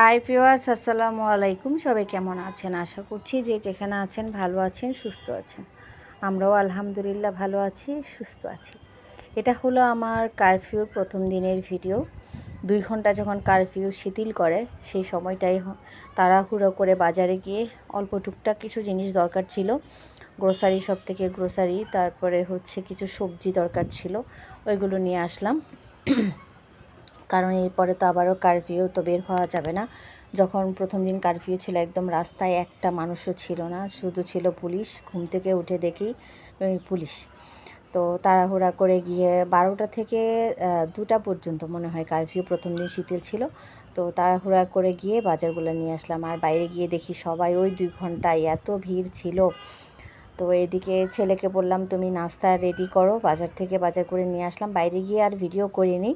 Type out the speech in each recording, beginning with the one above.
Hi viewers, আসসালামু আলাইকুম। সবাই কেমন আছেন? আশা করছি যে যেখানে আছেন ভালো আছেন, সুস্থ আছেন। আমরাও আলহামদুলিল্লাহ ভালো আছি, সুস্থ আছি। এটা হলো আমার কারফিউর প্রথম দিনের ভিডিও দুই ঘণ্টা যখন কারফিউ শিথিল করে, সেই সময়টাই তাড়াহুড়ো করে বাজারে গিয়ে অল্প টুকটাক কিছু জিনিস দরকার ছিল। গ্রোসারি সব থেকে গ্রোসারি তারপরে হচ্ছে কিছু সবজি দরকার ছিল, ওইগুলো নিয়ে আসলাম। কারণ এরপরে তো আবারও কারফিউ তো বের হওয়া যাবে না। যখন প্রথম দিন কারফিউ ছিল একদম রাস্তায় একটা মানুষও ছিল না, শুধু ছিল পুলিশ। ঘুম থেকে উঠে দেখি পুলিশ। তো তাড়াহুড়া করে গিয়ে বারোটা থেকে দুটা পর্যন্ত মনে হয় কারফিউ প্রথম দিন শীতেল ছিল। তো তাড়াহুড়া করে গিয়ে বাজারগুলো নিয়ে আসলাম। আর বাইরে গিয়ে দেখি সবাই ওই দুই ঘন্টায় এত ভিড় ছিল। তো এদিকে ছেলেকে বললাম, তুমি নাস্তা রেডি করো। বাজার থেকে বাজার করে নিয়ে আসলাম। বাইরে গিয়ে আর ভিডিও করিনি।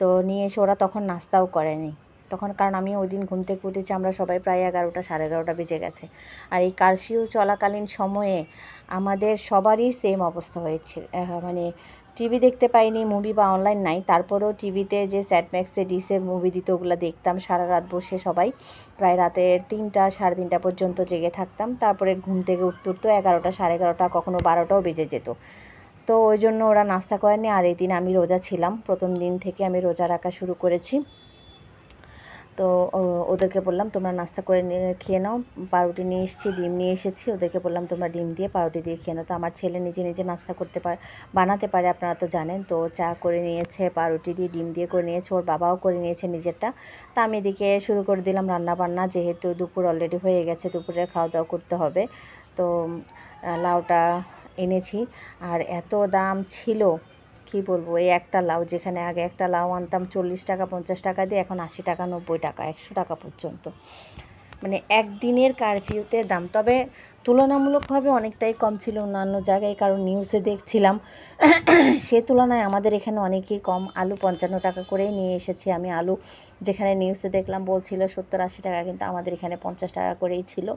তো নিয়ে এসে ওরা তখন নাস্তাও করেনি। তখন কারণ আমি ওই দিন ঘুম থেকে উঠেছি, আমরা সবাই প্রায় এগারোটা, সাড়ে এগারোটা বেজে গেছে। আর এই কারফিউ চলাকালীন সময়ে আমাদের সবারই সেম অবস্থা হয়েছে। মানে টিভি দেখতে পাইনি মুভি বা অনলাইন নাই। তারপরেও টিভিতে যে স্যাটম্যাক্সে ডিসে মুভি দিত, ওগুলো দেখতাম। সারা রাত বসে সবাই প্রায় রাতের তিনটা, সাড়ে তিনটা পর্যন্ত জেগে থাকতাম। তারপরে ঘুম থেকে উঠতে উঠতো এগারোটা, সাড়ে এগারোটা, কখনো বারোটাও বেজে যেত। তো ওই জন্য ওরা নাস্তা করেনি। আর এই দিন আমি রোজা ছিলাম। প্রথম দিন থেকে আমি রোজা রাখা শুরু করেছি। তো ওদেরকে বললাম, তোমরা নাস্তা করে নিয়ে- খেয়ে নাও। পাউরুটি নিয়ে এসেছি, ডিম নিয়ে এসেছি। ওদেরকে বললাম, তোমরা ডিম দিয়ে পাউরুটি দিয়ে খেয়ে নাও। তো আমার ছেলে নিজে নিজে নাস্তা করতে পারে, বানাতে পারে, আপনারা তো জানেন। তো চা করে নিয়েছে, পাউরুটি দিয়ে ডিম দিয়ে করে নিয়েছে, ওর বাবাও করে নিয়েছে নিজেরটা। তা আমি এদিকে শুরু করে দিলাম রান্না বান্না যেহেতু দুপুর অলরেডি হয়ে গেছে দুপুরে খাওয়া দাওয়া করতে হবে। তো লাউটা এনেছি। আর এত দাম ছিল, কি বলব, এই একটা লাউ যেখানে আগে একটা লাউ আনতাম চল্লিশ টাকা, পঞ্চাশ টাকা দিয়ে, এখন আশি টাকা, নব্বই টাকা, একশো টাকা পর্যন্ত। মানে একদিনের কারফিউতে দাম। তবে তুলনামূলকভাবে অনেকটাই কম ছিল অন্যান্য জায়গায়, কারণ নিউজে দেখছিলাম, সে তুলনায় আমাদের এখানে অনেকই কম। আলু পঞ্চান্ন টাকা করেই নিয়ে এসেছি আমি। আলু যেখানে নিউজে দেখলাম বলছিল সত্তর আশি টাকা, কিন্তু আমাদের এখানে পঞ্চাশ টাকা করেই ছিল।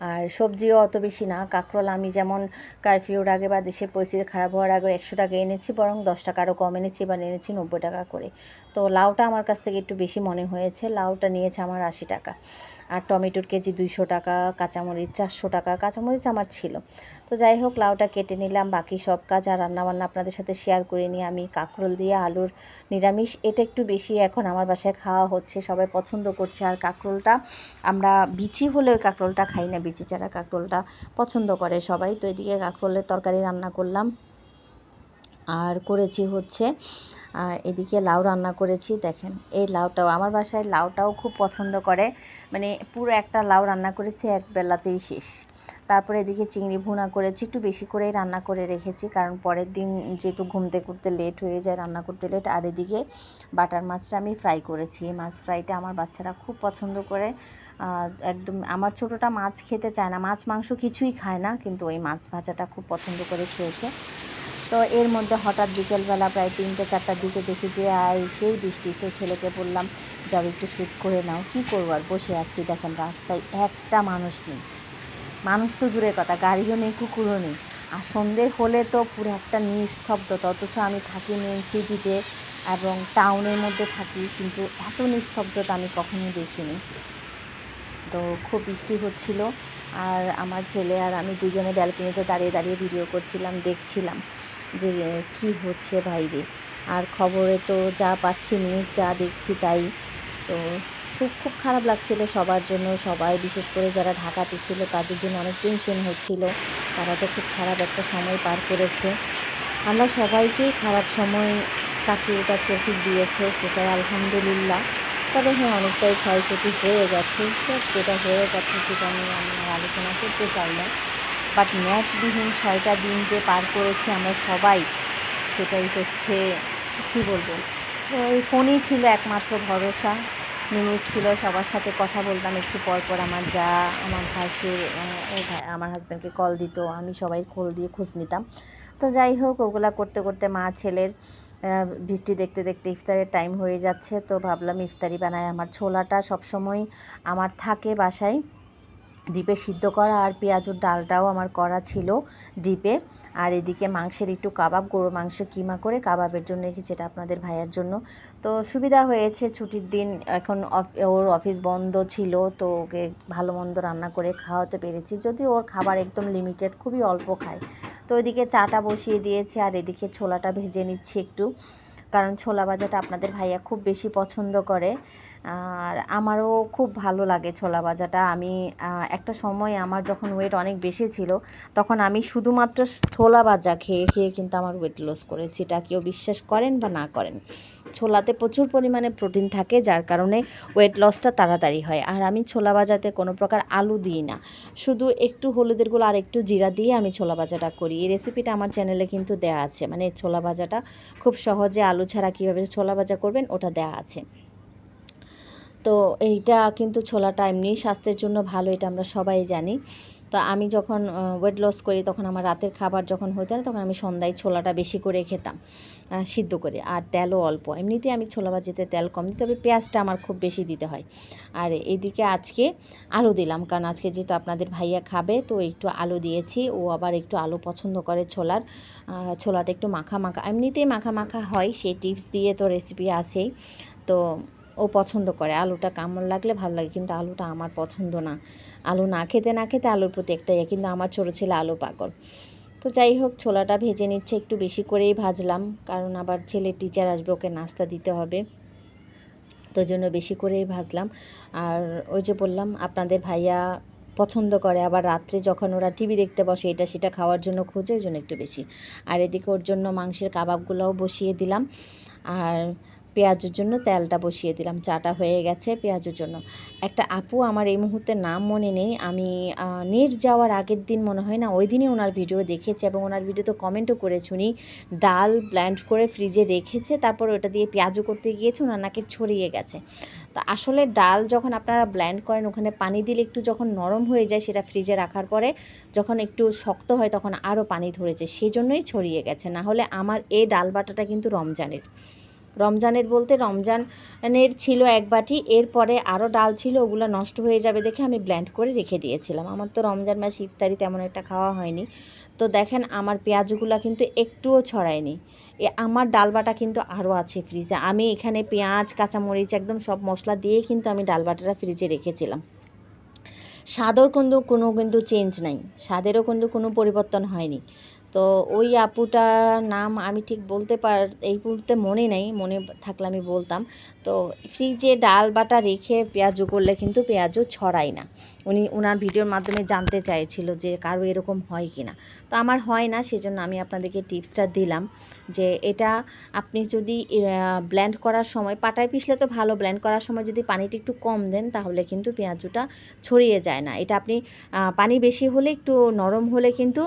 আর সবজিও অত বেশি না। কাঁকরোল আমি যেমন কারফিউর আগে বা দেশের পরিস্থিতি খারাপ হওয়ার আগে একশো টাকা এনেছি, বরং দশ টাকা আরও কম এনেছি এবার এনেছি নব্বই টাকা করে। তো লাউটা আমার কাছ থেকে একটু বেশি মনে হয়েছে। লাউটা নিয়েছে আমার আশি টাকা। আর টমেটোর কেজি দুইশো টাকা, কাঁচামরিচ চারশো টাকা, কাঁচামরিচ আমার ছিল। তো যাই হোক, লাউটা কেটে নিলাম, বাকি সব কাজ আর রান্নাবান্না আপনাদের সাথে শেয়ার করে নিয়ে আমি। কাঁকরোল দিয়ে আলুর নিরামিষ, এটা একটু বেশি এখন আমার বাসায় খাওয়া হচ্ছে, সবাই পছন্দ করছে। আর কাঁকরোলটা, আমরা বিচি হলে ওই কাঁকরোলটা খাই না, বিচি ছাড়া কাঁকরোলটা পছন্দ করে সবাই। তো এদিকে কাঁকরোলের তরকারি রান্না করলাম। আর করেছি হচ্ছে এদিকে লাউ রান্না করেছি, দেখেন। এই লাউটাও, আমার বাসায় লাউটাও খুব পছন্দ করে। মানে পুরো একটা লাউ রান্না করেছি, এক বেলাতেই শেষ। তারপরে এদিকে চিংড়ি ভুনা করেছি, একটু বেশি করেই রান্না করে রেখেছি, কারণ পরের দিন যেহেতু ঘুমতে করতে লেট হয়ে যায়, রান্না করতে লেট আর এদিকে বাটার মাছটা আমি ফ্রাই করেছি। এই মাছ ফ্রাইটা আমার বাচ্চারা খুব পছন্দ করে। একদম, আমার ছোটোটা মাছ খেতে চায় না, মাছ মাংস কিছুই খায় না, কিন্তু ওই মাছ ভাজাটা খুব পছন্দ করে খেয়েছে। তো এর মধ্যে হঠাৎ বিকেলবেলা প্রায় তিনটে, চারটার দিকে দেখি যে, আয়, সেই বৃষ্টি, তো ছেলেকে বললাম, যাও একটু শ্যুট করে নাও, কি করব আর বসে আছি, দেখেন রাস্তায় একটা মানুষ নেই। মানুষ তো দূরের কথা, গাড়িও নেই, কুকুরও নেই। আর সন্ধে হলে তো পুরো একটা নিস্তব্ধতা, অথচ আমি থাকি মেন সিটিতে এবং টাউনের মধ্যে থাকি, কিন্তু এত নিস্তব্ধতা আমি কখনো দেখিনি। তো খুব বৃষ্টি হচ্ছিল, আর আমার ছেলে আর আমি দুজনে ব্যালকনিতে দাঁড়িয়ে দাঁড়িয়ে ভিডিও করছিলাম, দেখছিলাম। যে কি হচ্ছে বাইরে আর খবরে তো যা পাচ্ছি নিউজ যা দেখছি তাই। তো খুব খুব খারাপ লাগছিল সবার জন্য। সবাই বিশেষ করে যারা ঢাকাতে ছিল তাদের জন্য অনেক টেনশন হচ্ছিল। তারা তো খুব খারাপ একটা সময় পার করেছে। আল্লাহ সবাইকেই খারাপ সময় কাটিয়ে ওটা তৌফিক দিয়েছে, সেটাই আলহামদুলিল্লাহ। তবে হ্যাঁ অনেকটাই ক্ষয়ক্ষতি হয়ে গেছে। যেটা হয়ে গেছে সেটা নিয়ে আমি আলোচনা করতে চাই না। বাট ম্যাচবিহীন ছয়টা দিন যে পার করেছি আমরা সবাই, সেটাই হচ্ছে, কী বলব? ওই ফোনই ছিল একমাত্র ভরসা। মিনিট ছিল, সবার সাথে কথা বলতাম, একটু পর পর আমার যা, আমার ভাসুর আমার হাজব্যান্ডকে কল দিত, আমি সবাই খোল দিয়ে খোঁজ নিতাম। তো যাই হোক, ওগুলা করতে করতে মা, ছেলের বৃষ্টি দেখতে দেখতে ইফতারের টাইম হয়ে যাচ্ছে। তো ভাবলাম ইফতারি বানাই আমার ছোলাটা সবসময় আমার থাকে বাসায়। ডিপে সিদ্ধ করা আর পেঁয়াজুর ডালটাও আমার করা ছিল ডিপে। আর এদিকে মাংসের একটু কাবাব গরু মাংস কিমা করে কাবাবের জন্য রেখেছি এটা আপনাদের ভাইয়ের জন্য। তো সুবিধা হয়েছে, ছুটির দিন এখন ওর অফিস বন্ধ ছিল, তো ওকে ভালো মন্দ রান্না করে খাওয়াতে পেরেছি। যদি ওর খাবার একদম লিমিটেড খুবই অল্প খায়। তো ওইদিকে চাটা বসিয়ে দিয়েছি আর এদিকে ছোলাটা ভেজে নিচ্ছি একটু। কারণ ছোলা ভাজাটা আপনাদের ভাইয়া খুব বেশি পছন্দ করে। আর আমারও খুব ভালো লাগে ছোলা ভাজাটা। আমি একটা সময় আমার যখন ওয়েট অনেক বেশি ছিল, তখন আমি শুধুমাত্র ছোলা ভাজা খেয়ে খেয়ে কিন্তু আমার ওয়েট লস করেছি। এটা কেউ বিশ্বাস করেন বা না করেন? ছোলাতে প্রচুর পরিমাণে প্রোটিন থাকে, যার কারণে ওয়েট লসটা তাড়াতাড়ি হয়। আর আমি ছোলা ভাজাতে কোনো প্রকার আলু দিই না। শুধু একটু হলুদের গুঁড়ো আর একটু জিরা দিয়ে আমি ছোলা ভাজাটা করি। এই রেসিপিটা আমার চ্যানেলে কিন্তু দেয়া আছে। মানে ছোলা ভাজাটা খুব সহজে আলু ছাড়া কীভাবে ছোলা ভাজা করবেন ওটা দেয়া আছে। তো এইটা কিন্তু ছোলাটা এমনি স্বাস্থ্যের জন্য ভালো, এটা আমরা সবাই জানি। তো আমি যখন ওয়েট লস করি, তখন আমার রাতের খাবার যখন হতো না তখন আমি সন্ধ্যায় ছোলাটা বেশি করে খেতাম সিদ্ধ করে। আর তেলও অল্প। এমনিতে আমি ছোলা ভাজিতে তেল কম দিই, তবে পেঁয়াজটা আমার খুব বেশি দিতে হয়। আর এইদিকে আজকে আলু দিলাম, কারণ আজকে যেহেতু আপনাদের ভাইয়া খাবে, তো একটু আলু দিয়েছি। ও আবার একটু আলু পছন্দ করে ছোলার ছোলাটা একটু মাখা মাখা। এমনিতেই মাখা মাখা হয় সেই টিপস দিয়ে তো রেসিপি আছেই। তো ও পছন্দ করে। আলুটা কেমন লাগলে ভালো লাগে, কিন্তু আলুটা আমার পছন্দ না। আলু না খেতে না খেতে আলুর প্রতি একটা ইয়ে কিন্তু আমার ছোটো ছেলে আলু পাগল। তো যাই হোক, ছোলাটা ভেজে নিচ্ছে, একটু বেশি করেই ভাজলাম, কারণ আবার ছেলে টিচার আসবে, ওকে নাস্তা দিতে হবে। তো জন্য বেশি করেই ভাজলাম। আর ওই যে বললাম, আপনাদের ভাইয়া পছন্দ করে, আবার রাত্রে যখন ওরা টিভি দেখতে বসে, এটা সেটা খাওয়ার জন্য খোঁজে, ওই জন্য একটু বেশি। আর এদিকে ওর জন্য মাংসের কাবাবগুলোও বসিয়ে দিলাম। আর পেঁয়াজের জন্য তেলটা বসিয়ে দিলাম, চাটা হয়ে গেছে পেঁয়াজের জন্য। একটা আপু আমার এই মুহূর্তে নাম মনে নেই, আমি নেট যাওয়ার আগের দিন মনে হয় না, ওই দিনই ওনার ভিডিও দেখেছি এবং ওনার ভিডিওতে কমেন্টও করেছি উনি, ডাল ব্ল্যান্ড করে ফ্রিজে রেখেছে, তারপর ওটা দিয়ে পেঁয়াজও করতে গিয়েছে, ওনার নাকে ছড়িয়ে গেছে। তা আসলে ডাল যখন আপনারা ব্ল্যান্ড করেন, ওখানে পানি দিলে একটু যখন নরম হয়ে যায় সেটা ফ্রিজে রাখার পরে, যখন একটু শক্ত হয় তখন আরও পানি ধরেছে সেই জন্যই ছড়িয়ে গেছে না হলে আমার এই ডাল বাটাটা কিন্তু রমজানের। রমজানের বলতে রমজানের ছিল এক বাটি, এরপরে আরও ডাল ছিল, ওগুলো নষ্ট হয়ে যাবে দেখে আমি ব্ল্যান্ড করে রেখে দিয়েছিলাম। আমার তো রমজান মাস ইফতারি তেমন একটা খাওয়া হয়নি। তো দেখেন আমার পেঁয়াজগুলো কিন্তু একটুও ছড়ায়নি। এ আমার ডালবাটা কিন্তু আরও আছে ফ্রিজে আমি এখানে পেঁয়াজ, কাঁচামরিচ একদম সব মশলা দিয়ে কিন্তু আমি ডালবাটাটা ফ্রিজে রেখেছিলাম। স্বাদও কিন্তু কোনো কিন্তু চেঞ্জ নাই। স্বাদেরও কিন্তু কোনো পরিবর্তন হয়নি। তো ওই আপুটার নাম আমি ঠিক বলতে পার, এই মুহূর্তে মনে নেই, মনে থাকলে আমি বলতাম। তো ফ্রিজে ডাল, বাটা রেখে পেঁয়াজু করলে কিন্তু পেঁয়াজও ছড়ায় না। উনি ওনার ভিডিওর মাধ্যমে জানতে চাইছিল যে কারও এরকম হয় কি না। তো আমার হয় না, সেজন্য আমি আপনাদেরকে টিপসটা দিলাম যে এটা আপনি যদি ব্ল্যান্ড করার সময়, পাটায় পিষলে তো ভালো ব্ল্যান্ড করার সময় যদি পানিটা একটু কম দেন, তাহলে কিন্তু পেঁয়াজুটা ছড়িয়ে যায় না। এটা আপনি পানি বেশি হলে, একটু নরম হলে কিন্তু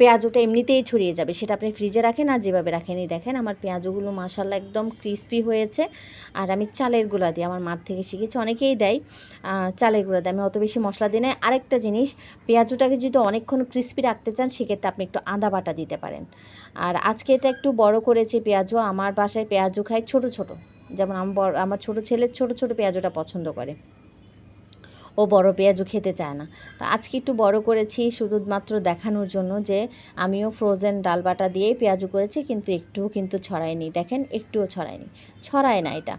পেঁয়াজুটা এমনিতেই ছড়িয়ে যাবে। সেটা আপনি ফ্রিজে রাখেন আর যেভাবে রাখেনই দেখেন আমার পেঁয়াজগুলো মাসাল্লা একদম ক্রিস্পি হয়েছে। আর আমি চালের গুঁড়া দিই, আমার মার থেকে শিখেছি, অনেকেই দেয় চালের গুঁড়া দিই আমি অত বেশি মশলা দিই না। আরেকটা জিনিস পেঁয়াজুটাকে যদি অনেকক্ষণ ক্রিস্পি রাখতে চান, সেক্ষেত্রে আপনি একটু আদা বাটা দিতে পারেন। আর আজকে এটা একটু বড় করেছি পেঁয়াজু আমার বাসায় পেঁয়াজু খায় ছোট ছোট। যেমন আমার আমার ছোটো ছেলে ছোট ছোট পেঁয়াজুটা পছন্দ করে। ও বড় পেঁয়াজও খেতে চায় না। তো আজকে একটু বড় করেছি শুধুমাত্র দেখানোর জন্য যে আমিও ফ্রোজেন ডাল বাটা দিয়েই পেঁয়াজও করেছি, কিন্তু একটুও কিন্তু ছড়ায়নি। দেখেন, একটুও ছড়ায়নি। ছড়ায় না এটা।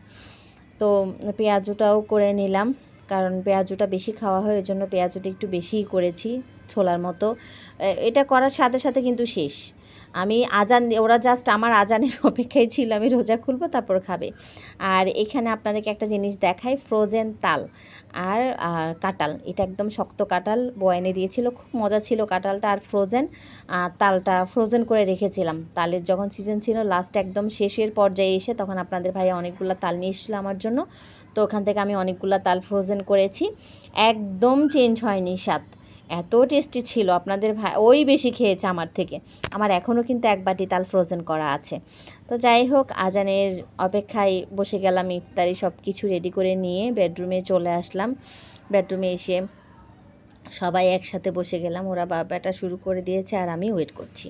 তো পেঁয়াজুটাও করে নিলাম, কারণ পেঁয়াজুটা বেশি খাওয়া হয়, ওই জন্য পেঁয়াজুটা একটু বেশিই করেছি ছোলার মতো। এটা করার সাথে সাথে কিন্তু শেষ। আমি আজান ওরা জাস্ট আমার আজানের অপেক্ষায় ছিল, আমি রোজা খুলবো, তারপর খাবে। আর এখানে আপনাদেরকে একটা জিনিস দেখাই ফ্রোজেন তাল। আর কাঁঠাল, এটা একদম শক্ত কাঁঠাল, বয়ানে দিয়েছিল, খুব মজা ছিল কাঁঠালটা আর ফ্রোজেন তালটা ফ্রোজেন করে রেখেছিলাম। তালের যখন সিজন ছিল লাস্ট একদম শেষের পর্যায়ে এসে তখন আপনাদের ভাইয়া অনেকগুলো তাল নিয়ে এসেছিল আমার জন্য। তো ওখান থেকে আমি অনেকগুলো তাল ফ্রোজেন করেছি। একদম চেঞ্জ হয়নি স্বাদ। এত টেস্টি ছিল। আপনাদের ভাই ওই বেশি খেয়েছে আমার থেকে। আমার এখনও কিন্তু এক বাটি তাল ফ্রোজেন করা আছে। তো যাই হোক, আজানের অপেক্ষায় বসে গেলাম, ইফতারি সব কিছু রেডি করে নিয়ে বেডরুমে চলে আসলাম। বেডরুমে এসে সবাই একসাথে বসে গেলাম। ওরা বাবাটা শুরু করে দিয়েছে আর আমি ওয়েট করছি।